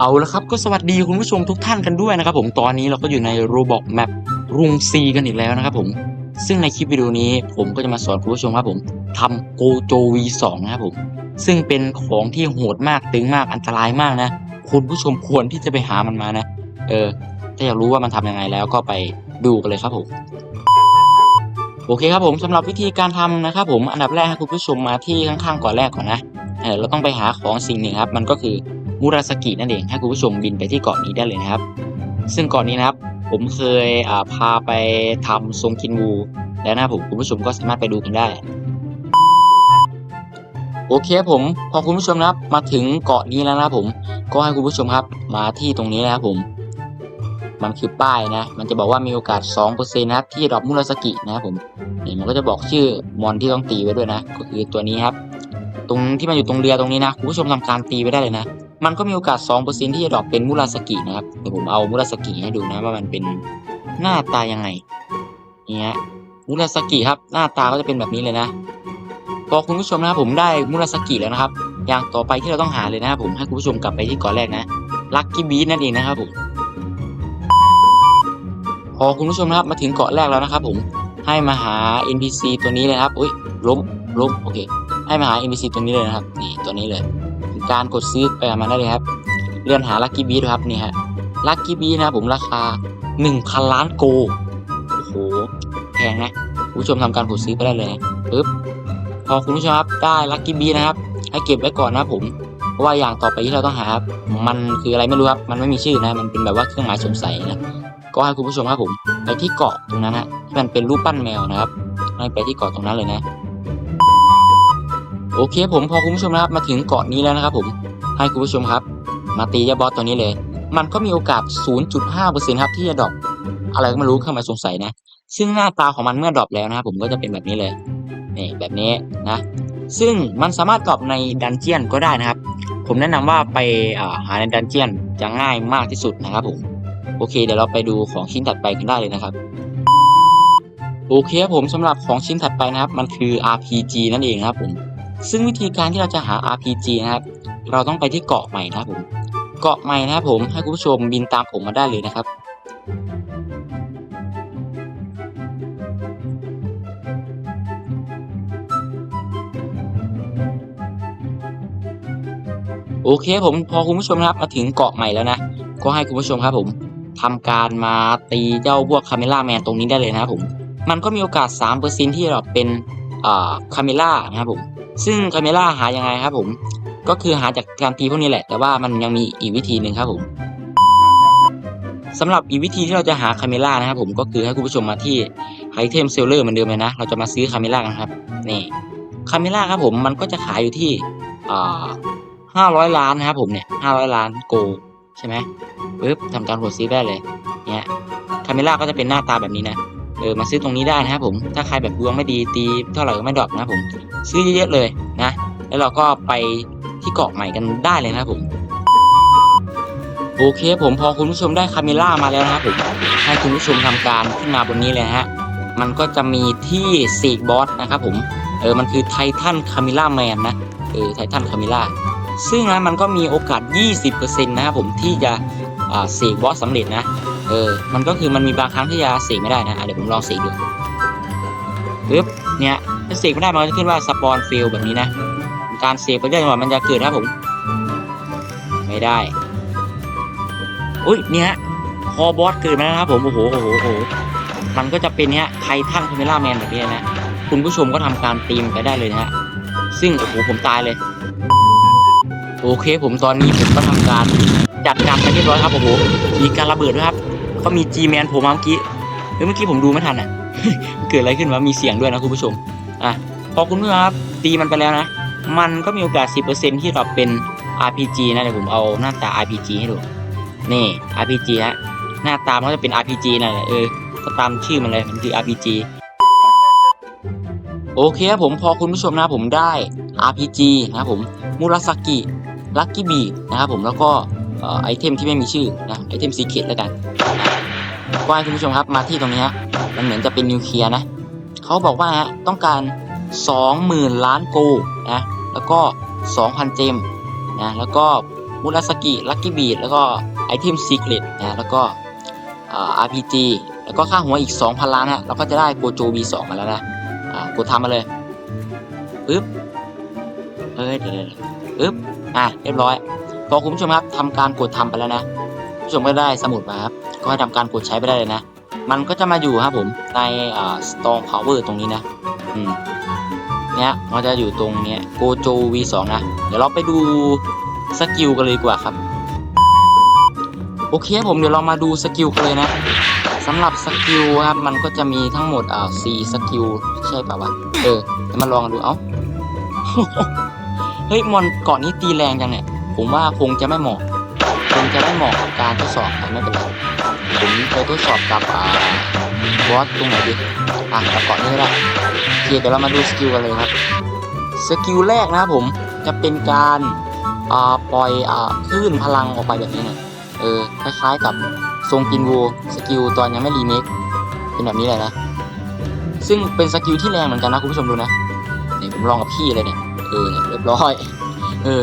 เอาละครับก็สวัสดีคุณผู้ชมทุกท่านกันด้วยนะครับผมตอนนี้เราก็อยู่ใน Roblox Map รุงซีกันอีกแล้วนะครับผมซึ่งในคลิปวิดีโอนี้ผมก็จะมาสอนคุณผู้ชมครับผมทำโกโจ V2 นะครับผมซึ่งเป็นของที่โหดมากตึงมากอันตรายมากนะ คุณผู้ชมควรที่จะไปหามันมานะ เออ ถ้าอยากรู้ว่ามันทำยังไงแล้วก็ไปดูกันเลยครับผมโอเคครับผมสำหรับวิธีการทำนะครับผมอันดับแรกให้คุณผู้ชมมาที่ข้างๆก่อนแรกก่อนนะเออเราต้องไปหาของสิ่งหนึ่งครับ มันก็คือ มูราสกินั่นเองให้คุณผู้ชมบินไปที่เกาะนี้ได้เลยนะครับ ซึ่งเกาะนี้นะครับ ผมเคยพาไปทำทรงคินวูแล้วนะผมคุณผู้ชมก็สามารถไปดูกันได้ โอเคผมพอคุณผู้ชมนะครับมาถึงเกาะนี้แล้วนะผม ก็ให้คุณผู้ชมครับมาที่ตรงนี้นะครับผม มันคือป้ายนะ มันจะบอกว่ามีโอกาส 2%นะครับที่จะดรอปมูราสกินะครับผมนี่มันก็จะบอกชื่อมอนที่ต้องตีไว้ด้วยนะ ก็คือตัวนี้ครับ ตรงที่มันอยู่ตรงเรือตรงนี้นะคุณผู้ชมทำการตีไว้ได้เลยนะ มันก็มีโอกาส 2%ที่จะดรอปเป็นมูราสกินะครับเดี๋ยวผมเอามูราสกิให้ดูนะว่ามันเป็นหน้าตายังไงเนี่ยมูราสกิครับ หน้าตาก็จะเป็นแบบนี้เลยนะพอคุณผู้ชมนะครับผมได้มูราสกิแล้วนะครับ อย่างต่อไปที่เราต้องหาเลยนะครับผมให้คุณผู้ชมกลับไปที่เกาะแรกนะลักกี้บีนั่นเองนะครับผมพอคุณผู้ชมนะครับมาถึงเกาะแรกแล้วนะครับผมให้มาหา NPC ตัวนี้เลยครับอุ้ยล้มล้มโอเค ให้มาหา NPC ตัวนี้เลยนะครับนี่ตัวนี้เลย การกดซื้อไปหามันได้เลยครับ เลื่อนหาลักกี้บีดครับนี่ฮะลักกี้บีนะครับผมราคา 1,000 ล้านโกโอ้โหแพงนะผู้ชมทำการกดซื้อไปได้เลยนะปึ๊บพอคุณผู้ชมครับได้ลักกี้บีนะครับ ให้เก็บไว้ก่อนนะผมเพราะว่าอย่างต่อไปที่เราต้องหาครับมันคืออะไรไม่รู้ครับมันไม่มีชื่อนะ มันเป็นแบบว่าเครื่องหมายสงสัยนะก็ให้คุณผู้ชมครับผมไปที่เกาะตรงนั้นนะที่มันเป็นรูปปั้นแมวนะครับให้ไปที่เกาะตรงนั้นเลยนะ โอเคผมพอคุณผู้ชมนะครับมาถึงเกาะนี้แล้วนะครับผมให้คุณผู้ชมครับ มาตีเจ้าบอสตัวนี้เลย มันก็มีโอกาส 0.5%ครับที่จะดรอปอะไรก็ไม่รู้เครื่องหมาสงสัยนะ ซึ่งหน้าตาของมันเมื่อดรอปแล้วนะครับผมก็จะเป็นแบบนี้เลยนี่แบบนี้นะ ซึ่งมันสามารถดรอปในดันเจียนก็ได้นะครับ ผมแนะนำว่าไปหาในดันเจียนจะง่ายมากที่สุดนะครับผมโอเคเดี๋ยวเราไปดูของชิ้นถัดไปกันได้เลยนะครับโอเคครับผมสำหรับของชิ้นถัดไปนะครับ มันคือ RPG นั่นเองนะครับผม ซึ่งวิธีการที่เราจะหา RPG นะครับ เราต้องไปที่เกาะใหม่นะครับผม เกาะใหม่นะครับผม ให้คุณผู้ชมบินตามผมมาได้เลยนะครับ โอเคผมพอคุณผู้ชมนะครับมาถึงเกาะใหม่แล้วนะ ก็ให้คุณผู้ชมครับผมทำการมาตีเจ้าพวกคาเมล่าแมนตรงนี้ได้เลยนะครับผม มันก็มีโอกาส 3%ที่จะดรอปเป็นอ่าคาเมล่านะครับผม ซึ่งคาเมล่าหายังไงครับผม ก็คือหาจากการตีพวกนี้แหละ แต่ว่ามันยังมีอีกวิธีหนึ่งครับผมสำหรับอีกวิธีที่เราจะหาคาเมล่านะครับผมก็คือให้คุณผู้ชมมาที่ไอเทมเซลเลอร์เหมือนเดิมเลยนะ เราจะมาซื้อคาเมล่ากันครับนี่คาเมล่าครับผมมันก็จะขายอยู่ที่ห้าร้อยล้านนะครับผมเนี่ยห้าร้อยล้านโกใช่ไหมปึ๊บทำการกดซื้อได้เลยเนี่ยคาเมล่าก็จะเป็นหน้าตาแบบนี้นะ เออมาซื้อตรงนี้ได้นะครับผมถ้าใครแบบดวงไม่ดีตีเท่าไหร่ก็ไม่ดรอปนะครับผมซื้อเยอะๆเลยนะ แล้วเราก็ไปที่เกาะใหม่กันได้เลยนะครับผมโอเคผมพอคุณผู้ชมได้คาเมล่ามาแล้วนะครับผมให้คุณผู้ชมทำการขึ้นมาบนนี้เลยฮะมันก็จะมีที่สีกบอสนะครับผมเออมันคือไททันคาเมล่าแมนนะเออไททันคาเมล่าซึ่งนะมันก็มีโอกาส 20%นะครับผมที่จะอ่าเสกบอสสำเร็จนะ เออ มันก็คือมันมีบางครั้งที่จะเสกไม่ได้นะะเดี๋ยวผมลองสกดูปึ๊บเนี่ยถ้าสกไม่ได้มันก็จะขึ้นว่าสปอนเฟลแบบนี้นะ การเสกไปเรื่อยๆมันจะเกิดนะครับผม ไม่ได้ อุ้ยเนี่ยพอบอสเกิดมาแล้วครับผม โอ้โห โอ้โห โอ้โห มันก็จะเป็นเนี้ยไททันคาเมล่าแมนแบบนี้นะ คุณผู้ชมก็ทำการตีมไปได้เลยนะฮะ ซึ่งโอ้โหผมตายเลย โอเคผมตอนนี้ผมก็ทำการจัดการไปเรียบร้อยครับโอ้โหมีการระเบิดด้วยครับ เขามี G Man ผมมาเมื่อกี้เฮ้ยเมื่อกี้ผมดูไม่ทันอะ เกิดอะไรขึ้นวะมีเสียงด้วยนะคุณผู้ชม อะ พอคุณผู้ชมครับตีมันไปแล้วนะ มันก็มีโอกาส 10%ที่เราเป็น RPG นะเดี๋ยวผมเอาหน้าตา RPG ให้ดู นี่ RPG ฮะ หน้าตามันก็จะเป็น RPG นั่นแหละเออ ก็ตามชื่อมันเลย มันคือ RPG โอเคครับผมพอคุณผู้ชมนะผมได้ RPG นะครับผม มูราสกิ ลักกี้บีนะครับผมแล้วก็ ไอเทมที่ไม่มีชื่อนะไอเทมซีเคทแล้วกันนะก็ให้คุณผู้ชมครับมาที่ตรงนี้ฮะมันเหมือนจะเป็นนิวเคลียร์นะเขาบอกว่าฮะต้องการ 20,000 ล้านโกนะแล้วก็ 2,000 เจมนะแล้วก็มูราสกิลักกี้บีดแล้วก็ไอเทมซีเ r รตนะแล้วก็อ่า RPG แล้วก็ค่าหัวอีก 2,000 ล้านฮะเราก็จะได้โกโจ V2 มาแล้วนะอ่ากดทำมาเลยปึ๊บเฮ้ยเดี๋ยวปึ๊บอะเรียบร้อย พอคุณผู้ชมครับทำการกดทำไปแล้วนะผู้ชมก็ได้สมุดมาครับก็ให้ทำการกดใช้ไปได้เลยนะ มันก็จะมาอยู่ครับผมในอ่า Storm Power ตรงนี้นะอืมเนี้ยมันจะอยู่ตรงเนี้ยโกโจ V2 นะเดี๋ยวเราไปดูสกิลกันเลยดีกว่าครับโอเคผมเดี๋ยวเรามาดูสกิลกันเลยนะสำหรับสกิลครับมันก็จะมีทั้งหมดอ่าสี่สกิลใช่ป่าวะเออเดี๋ยวมาลองดูเอ้าเฮ้ยมอนเกาะนี้ตีแรงจังเนี่ย ผมว่าคงจะไม่เหมาะคงจะไม่เหมาะกับการทดสอบแต่ไม่เป็นไรผมไปทดสอบกับอ่าบอสตรงไหนดีอะกับเกาะนี้ก็ได้โอเคเดี๋ยวเรามาดูสกิลกันเลยครับสกิลแรกนะครับผมจะเป็นการอ่าปล่อยอ่าคลื่นพลังออกไปแบบนี้เนี่ยเออคล้ายๆกับทรงกินวูสกิลตอนยังไม่รีเมคเป็นแบบนี้เลยนะซึ่งเป็นสกิลที่แรงเหมือนกันนะคุณผู้ชมดูนะนี่ผมลองกับพี่เลยเนี่ยเออเนี่ยเรียบร้อยเออ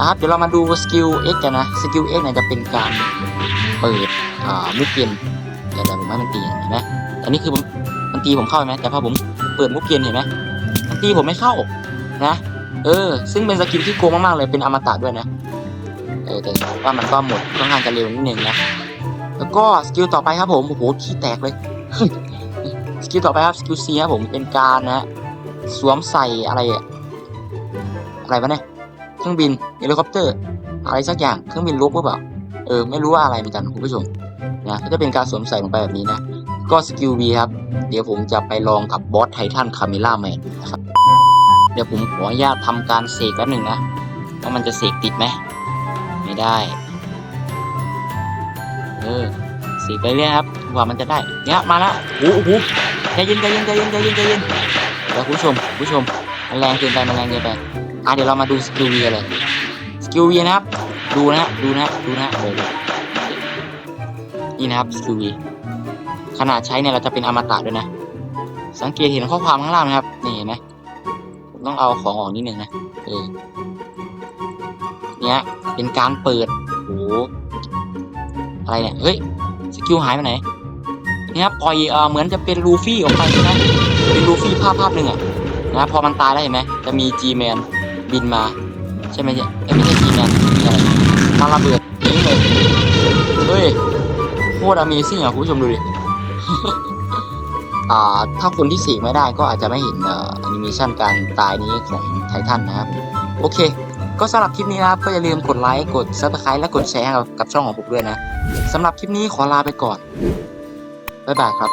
อะครับเดี๋ยวเรามาดูสกิล X กันนะสกิล X เนี่ยจะเป็นการเปิดอ่ามุกเกนเดี๋ยวเดี๋ยวผมให้มันตีเห็นไหมอันนี้คือผมมันตีผมเข้าไหมแต่พอผมเปิดมุกเกนเห็นไหมมันตีผมไม่เข้านะเออ ซึ่งเป็นสกิลที่โกงมากๆเลยเป็นอมตะด้วยนะเออแต่ว่ามันก็หมดค่อนข้างจะเร็วนิดนึงนะแล้วก็สกิลต่อไปครับผมโอ้โหขี้แตกเลยสกิลต่อไปครับสกิล C ครับผมเป็นการนะ สวมใส่อะไรอะอะไรวะเนี่ย เครื่องบินเฮลิคอปเตอร์อะไรสักอย่างเครื่องบินลบหรือเปล่าเออไม่รู้ว่าอะไรเหมือนกันคุณผู้ชมนะก็จะเป็นการสวมใส่ลงไปแบบนี้นะ ก็สกิล B ครับ เดี๋ยวผมจะไปลองกับบอสไททันคาเมล่าแมนนะครับเดี๋ยวผมขออนุญาตทำการเสกแป๊บหนึ่งนะว่ามันจะเสกติดไหมไม่ได้ เออเสกไปเรื่อยครับว่ามันจะได้เนี่ยมาแล้วโอ้โหใจเย็นใจเย็นใจเย็นใจเย็นใจเย็นเดี๋ยวคุณผู้ชมคุณผู้ชมมันแรงเกินไปมันแรงเกินไป อะเดี๋ยวเรามาดูสกิลวีกันเลยสกิลวีนะครับ ดูนะดูนะดูนะเดี๋ยนี่นะครับสกิลวีขนาดใช้เนี่ยเราจะเป็นอมตะด้วยนะ สังเกตเห็นข้อความข้างล่างนะครับ นี่เห็นไหมต้องเอาของออกนิดนึงนะเออเนี่ยเป็นการเปิดโหอะไรเนี่ยเฮ้ยสกิลหายไปไหนเนี่ยปล่อยเออเหมือนจะเป็นลูฟี่ออกไปใช่ไหมเป็นลูฟี่ภาพภาพหนึ่งอะนะพอมันตายแล้วเห็นไหมจะมีจีแมน บินมา ใช่ไหมเนี่ยไม่ใช่จีแมนอะไรมาระเบิดนี้เลยเฮ้ยโคตรอเมซิ่งอะคุณผู้ชมดูดิอ่าถ้าคนที่เสกไม่ได้ก็อาจจะไม่เห็นอ่อแอนิเมชันการตายนี้ของไททันนะครับ โอเค ก็สำหรับคลิปนี้นะครับ ก็อย่าลืมกดไลค์กด subscribe และกดแชร์กับกับช่องของผมด้วยนะสำหรับคลิปนี้ขอลาไปก่อนบ๊ายบายครับ